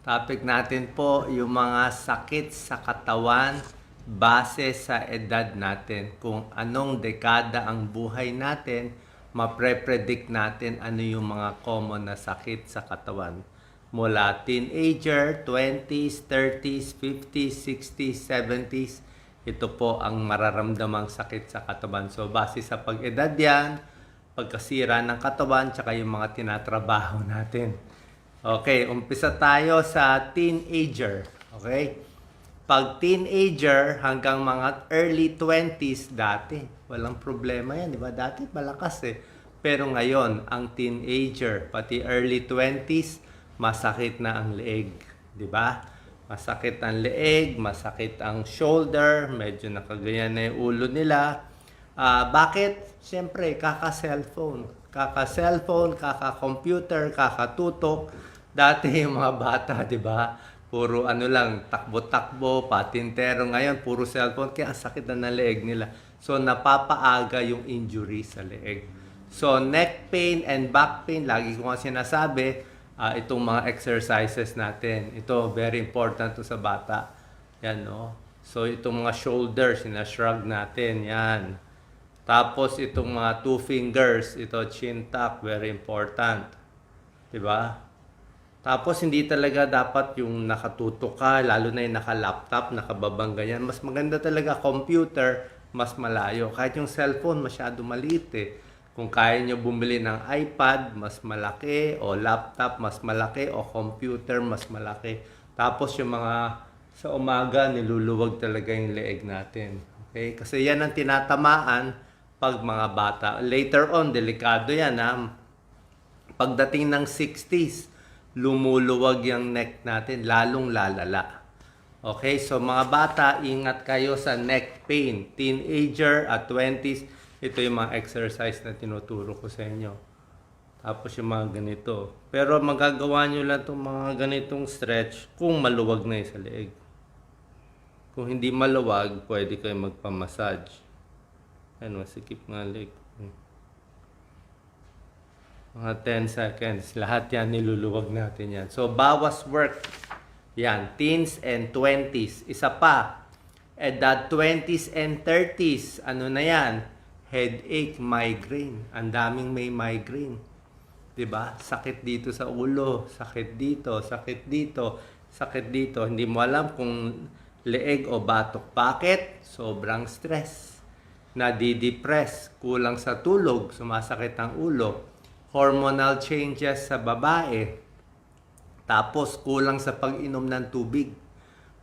Topic natin po yung mga sakit sa katawan base sa edad natin. Kung anong dekada ang buhay natin, mapre-predict natin ano yung mga common na sakit sa katawan. Mula teenager, 20s, 30s, 50s, 60s, 70s, ito po ang mararamdamang sakit sa katawan. So, base sa pag-edad yan, pagkasira ng katawan, tsaka yung mga tinatrabaho natin. Okay, umpisa tayo sa teenager. Okay? Pag teenager hanggang mga early 20s dati, walang problema yan, di ba? Dati malakas eh. Pero ngayon, ang teenager, pati early 20s, masakit na ang leeg, di ba? Masakit ang leeg, masakit ang shoulder, medyo nakaganyan na yung ulo nila. Ah, bakit? Siyempre, kaka-cellphone. Kaka-cellphone, kaka-computer, kaka-tutok. Dati yung mga bata, di ba? Puro ano lang, takbo-takbo, patintero. Ngayon, puro cellphone. Kaya sakit na ng leeg nila. So, napapaaga yung injury sa leeg. So, neck pain and back pain, lagi ko nga sinasabi, ah, itong mga exercises natin. Ito, very important to sa bata. Yan, no? So, itong mga shoulders, sinashrug natin. Yan. Tapos, itong mga two fingers, ito, chin tuck, very important. Diba? Tapos, hindi talaga dapat yung nakatutok ka, lalo na yung naka-laptop, nakababang ganyan. Mas maganda talaga computer, mas malayo. Kahit yung cellphone, masyado maliit eh. Kung kaya nyo bumili ng iPad, mas malaki, o laptop, mas malaki, o computer, mas malaki. Tapos yung mga sa umaga, niluluwag talaga yung leeg natin. Okay? Kasi yan ang tinatamaan pag mga bata. Later on, delikado yan ha. Pagdating ng 60s, lumuluwag yung neck natin, lalong lalala. Okay, so mga bata, ingat kayo sa neck pain. Teenager at 20s, ito yung mga exercise na tinuturo ko sa inyo. Tapos yung mga ganito. Pero magagawa nyo lang itong mga ganitong stretch kung maluwag na yung sa leeg. Kung hindi maluwag, pwede kayo magpamassage. Ano, masikip nga leg. Mga 10 seconds. Lahat yan, niluluwag natin yan. So, bawas work. Yan, teens and 20s. Isa pa, edad 20s and 30s. Ano na yan? Headache, migraine. Ang daming may migraine. 'Di ba? Sakit dito sa ulo, sakit dito, sakit dito, sakit dito. Hindi mo alam kung leeg o batok. Bakit? Sobrang stress. Nadidepress, kulang sa tulog, sumasakit ang ulo. Hormonal changes sa babae. Tapos kulang sa pag-inom ng tubig.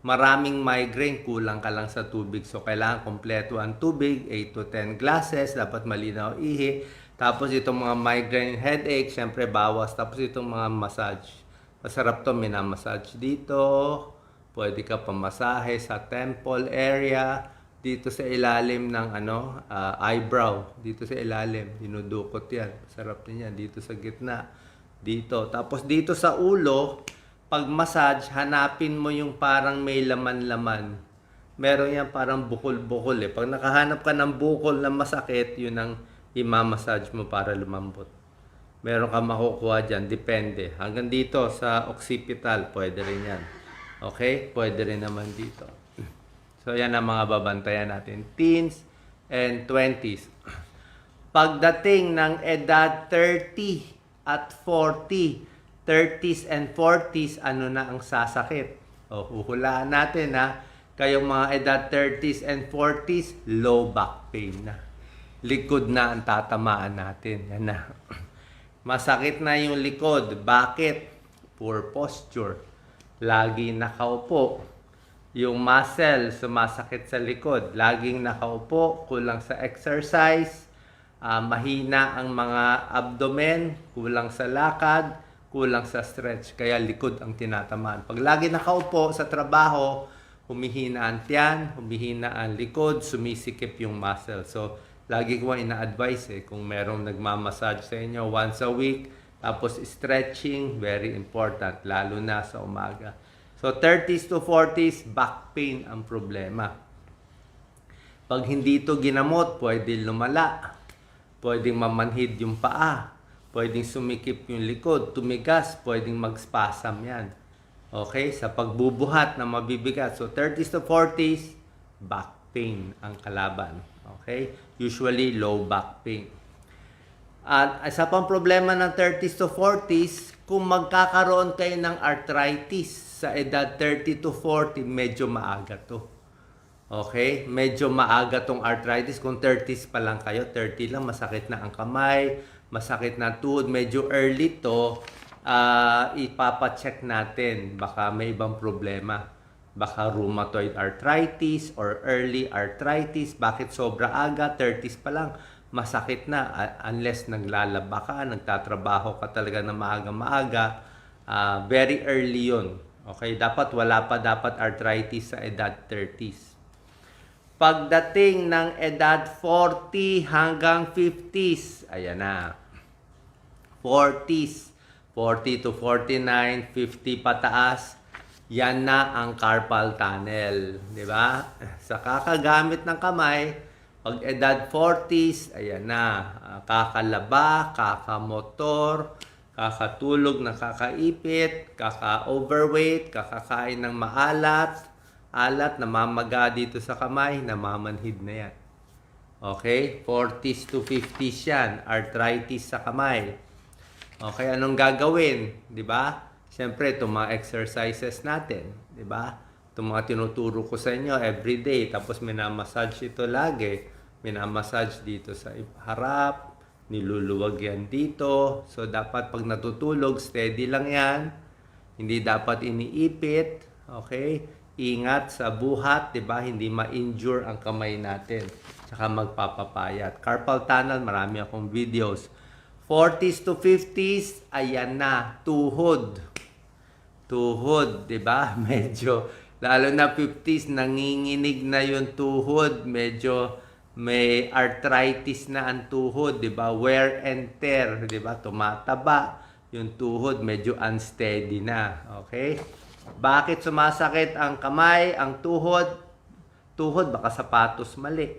Maraming migraine, kulang ka lang sa tubig. So, kailangan kompleto ang tubig, 8 to 10 glasses, dapat malinaw ihi. Tapos itong mga migraine headache, syempre bawas. Tapos itong mga massage. Masarap to, minamassage dito. Pwede ka pamasahe sa temple area. Dito sa ilalim ng ano, ah, eyebrow. Dito sa ilalim, dinudukot yan. Masarap din yan. Dito sa gitna. Dito. Tapos dito sa ulo, pag massage, hanapin mo yung parang may laman-laman. Meron yan parang bukol-bukol eh. Pag nakahanap ka ng bukol na masakit, yun ang imamassage mo para lumambot. Meron ka makukuha dyan, depende. Hanggang dito sa occipital, pwede rin yan. Okay? Pwede rin naman dito. So yan ang mga babantayan natin. Teens and 20s. Pagdating ng edad 30 at 40, 30s and 40s, ano na ang sasakit? O, huhulaan natin ha. Kayong mga edad 30s and 40s, low back pain na. Likod na ang tatamaan natin. Yan na. Masakit na yung likod. Bakit? Poor posture. Lagi nakaupo. Yung muscle sumasakit sa likod. Laging nakaupo, kulang sa exercise, ah, mahina ang mga abdomen, kulang sa lakad, kulang sa stretch. Kaya likod ang tinatamaan. Pag lagi nakaupo sa trabaho, humihina ang tiyan, humihina ang likod, sumisikip yung muscle. So, lagi ko ina-advise eh, kung merong nagmamassage sa inyo once a week, tapos stretching, very important, lalo na sa umaga. So, 30s to 40s, back pain ang problema. Pag hindi ito ginamot, pwede lumala. Pwedeng mamanhid yung paa. Pwedeng sumikip yung likod. Tumigas, pwedeng mag-spasm yan. Okay, sa pagbubuhat na mabibigat. So 30s to 40s, back pain ang kalaban. Okay? Usually low back pain. At isa pang problema ng 30s to 40s, kung magkakaroon kayo ng arthritis sa edad 30 to 40, medyo maaga to. Okay? Medyo maaga tong arthritis. Kung 30s pa lang kayo, 30 lang, masakit na ang kamay, masakit na tuhod, medyo early to, ah ipapacheck natin. Baka may ibang problema. Baka rheumatoid arthritis or early arthritis. Bakit sobra aga? 30s pa lang. Masakit na uh, unless naglalaba ka, nagtatrabaho ka talaga na maaga-maaga. ah, very early yun. Okay? Dapat wala pa dapat arthritis sa edad 30s. Pagdating ng edad 40 hanggang 50s, ayan na. 40s, 40 to 49, 50 pataas, yan na ang carpal tunnel, di ba? Sa kakagamit ng kamay, pag edad 40s, ayan na, Ah, kakalaba, kakamotor, kakatulog na kakaipit, kaka-overweight, kakakain ng maalat, alat, namamaga dito sa kamay, namamanhid na yan. Okay? 40s to 50s yan. Arthritis sa kamay. Okay, anong gagawin? Di ba? Siyempre, itong mga exercises natin. Di ba? Itong mga tinuturo ko sa inyo everyday. Tapos minamassage ito lagi. Minamassage dito sa harap. Niluluwag yan dito. So, dapat pag natutulog, steady lang yan. Hindi dapat iniipit. Okay? Ingat sa buhat, di ba? Hindi ma-injure ang kamay natin. Tsaka magpapapayat. Carpal tunnel, marami akong videos. 40s to 50s, ayan na, tuhod. Tuhod, di ba? Medyo, lalo na 50s, nanginginig na yung tuhod. Medyo may arthritis na ang tuhod, di ba? Wear and tear, di ba? Tumataba yung tuhod, medyo unsteady na. Okay? Bakit sumasakit ang kamay, ang tuhod? Tuhod, baka sapatos mali.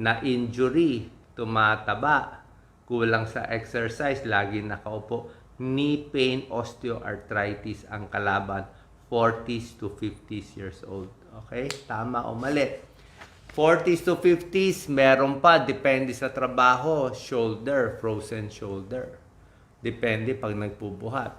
Na injury, tumataba, kulang sa exercise, lagi nakaupo. Knee pain, osteoarthritis ang kalaban. 40s to 50s years old. Okay? Tama o mali? 40s to 50s, meron pa, depende sa trabaho, shoulder, frozen shoulder. Depende pag nagbubuhat.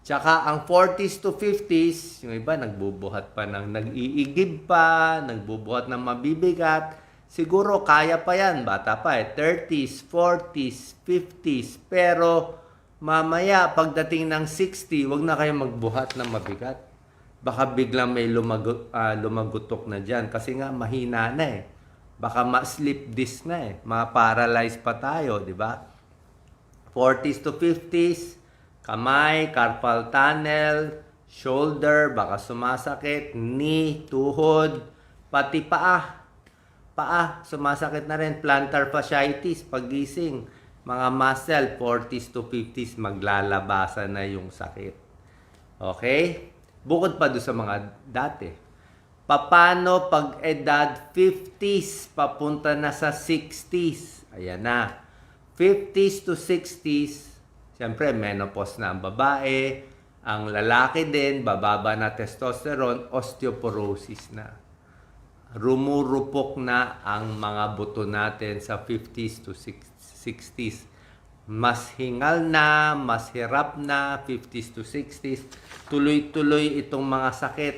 Tsaka ang 40s to 50s, yung iba nagbubuhat pa ng nag-iigib pa, nagbubuhat ng mabibigat. Siguro kaya pa yan, bata pa eh. 30s, 40s, 50s. Pero mamaya pagdating ng 60, wag na kayo magbuhat ng mabigat. Baka biglang may lumagot, ah, lumagutok na dyan. Kasi nga mahina na eh. Baka ma-slip disc na eh. Ma-paralyze pa tayo, di ba? 40s to 50s, kamay, carpal tunnel, shoulder, baka sumasakit, knee, tuhod, pati paa. Paa, sumasakit na rin, plantar fasciitis, pagising, mga muscle, 40s to 50s, maglalabasan na yung sakit. Okay? Bukod pa doon sa mga dati. Paano pag edad 50s, papunta na sa 60s? Ayan na. 50s to 60s, siyempre menopause na ang babae, ang lalaki din, bababa na testosterone, osteoporosis na. Rumurupok na ang mga buto natin sa 50s to 60s. Mas hingal na, mas hirap na, 50s to 60s. Tuloy-tuloy itong mga sakit.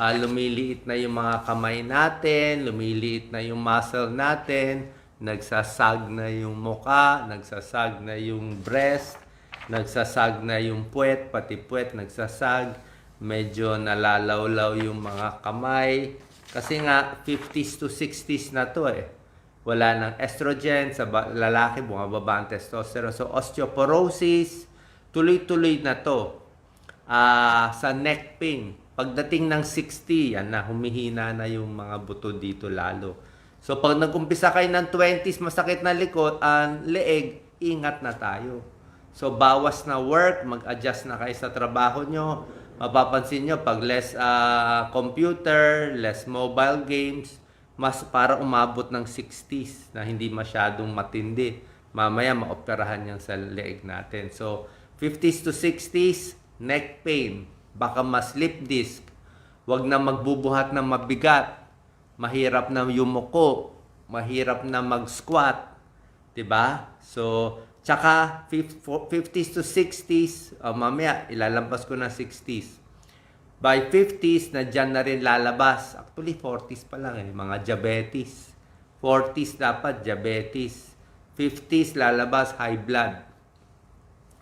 Ah, lumiliit na yung mga kamay natin, lumiliit na yung muscle natin, nagsasag na yung muka, nagsasag na yung breast, nagsasag na yung puwet, pati puwet nagsasag, medyo nalalawlaw yung mga kamay. Kasi nga, 50s to 60s na to eh. Wala ng estrogen, sa lalaki bumababa ang testosterone. So, osteoporosis, tuloy-tuloy na to. Ah, sa neck pain, pagdating ng 60, yan na, humihina na yung mga buto dito lalo. So pag nag-umpisa kayo ng 20s, masakit na likod, ang leeg, ingat na tayo. So bawas na work, mag-adjust na kayo sa trabaho nyo. Mapapansin nyo, pag less ah, computer, less mobile games, mas para umabot ng 60s na hindi masyadong matindi. Mamaya maoperahan yan sa leeg natin. So 50s to 60s, neck pain. Baka ma-slip disc. Huwag na magbubuhat ng mabigat. Mahirap na yumuko. Mahirap na mag-squat. 'Di ba? So, tsaka fif- fo- 50s to 60s, uh, mamaya ilalampas ko na 60s. By 50s, na dyan na rin lalabas. Actually, 40s pa lang eh, mga diabetes. 40s dapat, diabetes. 50s, lalabas, high blood.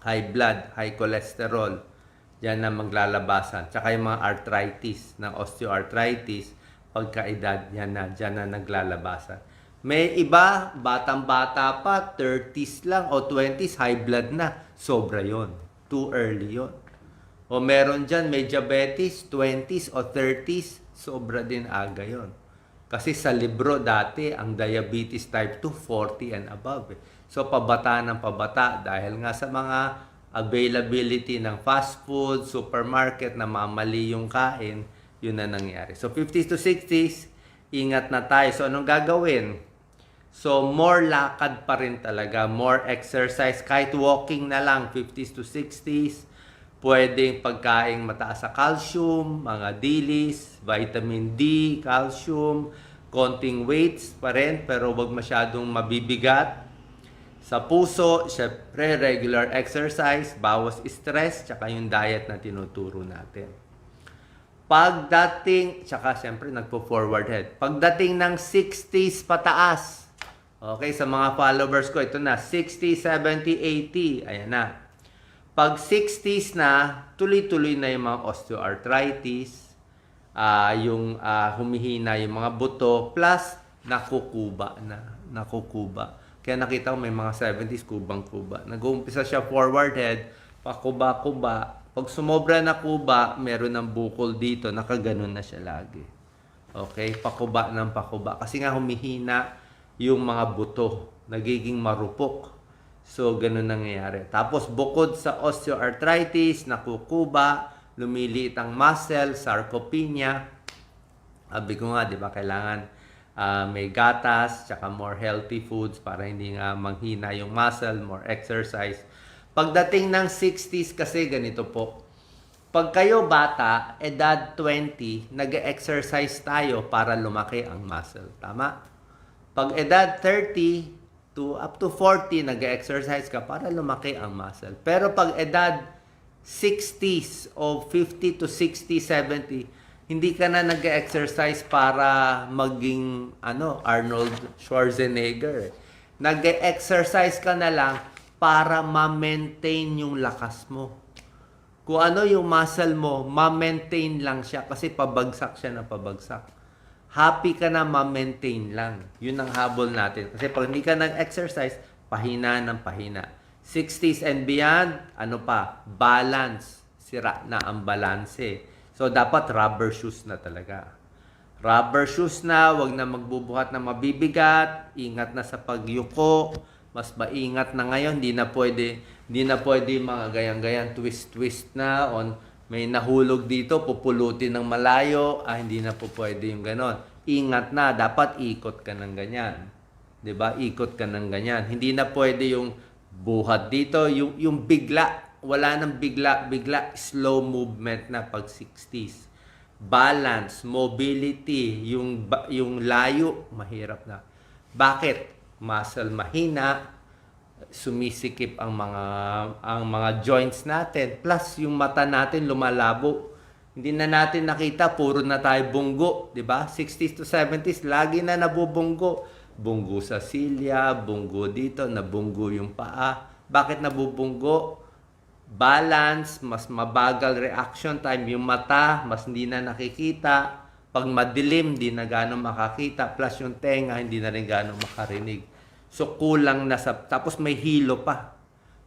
High blood, high cholesterol. Yan na maglalabasan. Tsaka yung mga arthritis, ng osteoarthritis, pagkaedad, yan na, dyan na naglalabasan. May iba, batang-bata pa, 30s lang o 20s, high blood na. Sobra yon Too early yon o meron dyan, may diabetes, 20s o 30s, sobra din aga yon. Kasi sa libro dati, ang diabetes type 2, 40 and above. eh. So, pabata ng pabata dahil nga sa mga availability ng fast food, supermarket na mamali yung kain, yun na nangyari. So, 50s to 60s, ingat na tayo. So, anong gagawin? So, more lakad pa rin talaga, more exercise, kahit walking na lang, 50s to 60s, pwedeng pagkaing mataas sa calcium, mga dilis, vitamin D, calcium, konting weights pa rin, pero wag masyadong mabibigat. Sa puso, syempre, regular exercise, bawas stress, tsaka yung diet na tinuturo natin. Pagdating, tsaka syempre nagpo-forward head. Pagdating ng 60s pataas, okay, sa mga followers ko, ito na, 60, 70, 80, ayan na. Pag 60s na, tuloy-tuloy na yung mga osteoarthritis, ah yung ah, humihina yung mga buto, plus nakukuba na, nakukuba. Kaya nakita ko may mga 70s kubang-kuba. Nag-uumpisa siya forward head, pakuba-kuba. Pag sumobra na kuba, meron ng bukol dito, nakaganon na siya lagi. Okay, pakuba ng pakuba. Kasi nga humihina yung mga buto, nagiging marupok. So, ganun nangyayari. Tapos, bukod sa osteoarthritis, nakukuba, lumiliit ang muscle, sarcopenia. Sabi ko nga, di ba, kailangan ah, may gatas, tsaka more healthy foods para hindi nga manghina yung muscle, more exercise. Pagdating ng 60s kasi ganito po. Pag kayo bata, edad 20, nag-exercise tayo para lumaki ang muscle. Tama? Pag edad 30 to up to 40, nag-exercise ka para lumaki ang muscle. Pero pag edad 60s o 50 to 60, 70, hindi ka na nag-exercise para maging ano, Arnold Schwarzenegger. eh. Nag-exercise ka na lang para ma-maintain yung lakas mo. Kung ano yung muscle mo, ma-maintain lang siya kasi pabagsak siya na pabagsak. Happy ka na ma-maintain lang. Yun ang habol natin. Kasi pag hindi ka nag-exercise, pahina ng pahina. 60s and beyond, ano pa? Balance. Sira na ang balanse. So, dapat rubber shoes na talaga. Rubber shoes na, wag na magbubuhat na mabibigat, ingat na sa pagyuko, mas maingat na ngayon, hindi na pwede, hindi na pwede mga gayang-gayang twist-twist na on may nahulog dito, pupulutin ng malayo, ah, hindi na po pwede yung ganon. Ingat na, dapat ikot ka ng ganyan. ba? Ikot ka ng ganyan. Hindi na pwede yung buhat dito, yung, yung bigla, wala nang bigla, bigla, slow movement na pag 60s. Balance, mobility, yung, yung layo, mahirap na. Bakit? Muscle mahina, sumisikip ang mga ang mga joints natin. Plus yung mata natin lumalabo. Hindi na natin nakita puro na tayo bunggo di ba? 60s to 70s lagi na nabubunggo. Bunggo sa silya bunggo dito nabunggo yung paa. Bakit nabubunggo? Balance mas mabagal reaction time. Yung mata mas hindi na nakikita. Pag madilim di na gano'ng makakita. Plus yung tenga hindi na rin gano'ng makarinig So kulang na sa tapos may hilo pa.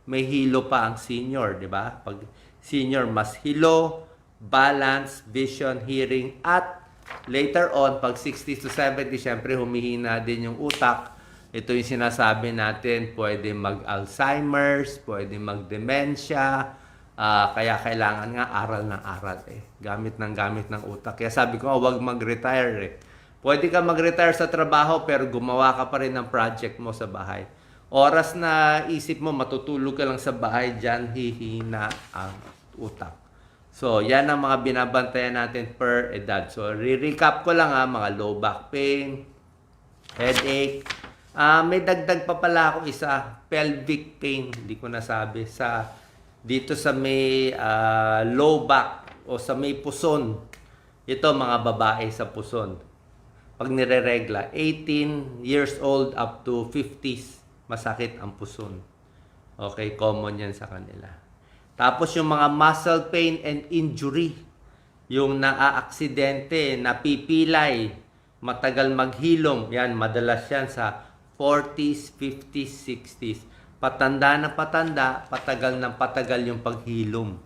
May hilo pa ang senior, 'di ba? Pag senior mas hilo, balance, vision, hearing at later on pag 60 to 70 syempre humihina din yung utak. Ito yung sinasabi natin, pwede mag-Alzheimer's, pwede mag-dementia, ah, kaya kailangan nga aral ng aral eh. Gamit ng gamit ng utak. Kaya sabi ko, oh, wag mag-retire eh. Pwede ka mag-retire sa trabaho pero gumawa ka pa rin ng project mo sa bahay. Oras na isip mo matutulog ka lang sa bahay, dyan hihina ang utak. So, yan ang mga binabantayan natin per edad. So, re-recap ko lang ha, mga low back pain, headache. Ah, may dagdag pa pala ako isa, pelvic pain, hindi ko nasabi sa dito sa may ah, low back o sa may puson. Ito mga babae sa puson. Pag nireregla, 18 years old up to 50s, masakit ang puson. Okay, common yan sa kanila. Tapos yung mga muscle pain and injury, yung naaaksidente, napipilay, matagal maghilom, yan, madalas yan sa 40s, 50s, 60s. Patanda na patanda, patagal ng patagal yung paghilom.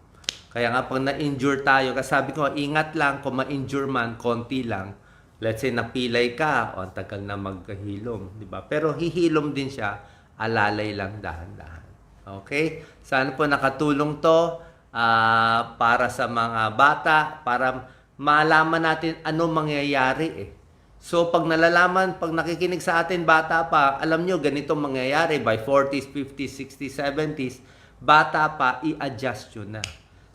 Kaya nga pag na-injure tayo, kasi sabi ko, ingat lang kung ma-injure man, konti lang. Let's say napilay ka, o ang tagal na maghilom, di ba? Pero hihilom din siya, alalay lang dahan-dahan. Okay? Sana po nakatulong to ah, para sa mga bata, para malaman natin ano mangyayari eh. So pag nalalaman, pag nakikinig sa atin bata pa, alam nyo ganito mangyayari by 40s, 50s, 60s, 70s, bata pa, i-adjust yun na.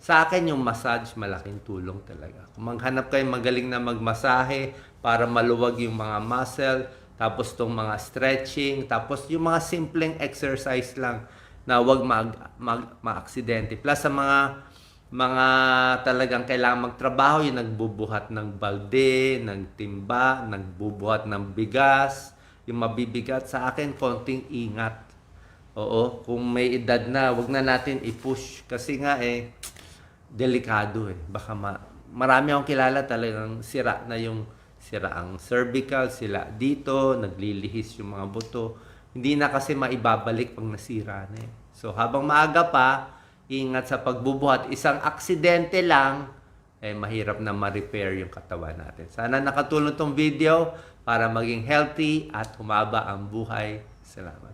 Sa akin yung massage malaking tulong talaga. Kung maghanap kayo magaling na magmasahe para maluwag yung mga muscle, tapos tong mga stretching, tapos yung mga simpleng exercise lang na wag mag, mag maaksidente. Plus sa mga mga talagang kailangan magtrabaho, yung nagbubuhat ng balde, ng timba, nagbubuhat ng bigas, yung mabibigat sa akin, konting ingat. Oo, kung may edad na, wag na natin i-push. Kasi nga eh, delikado eh. Baka ma marami akong kilala talagang sira na yung sira ang cervical, sila dito, naglilihis yung mga buto. Hindi na kasi maibabalik pag nasira na eh. So habang maaga pa, ingat sa pagbubuhat. Isang aksidente lang, eh mahirap na ma-repair yung katawan natin. Sana nakatulong tong video para maging healthy at humaba ang buhay. Salamat.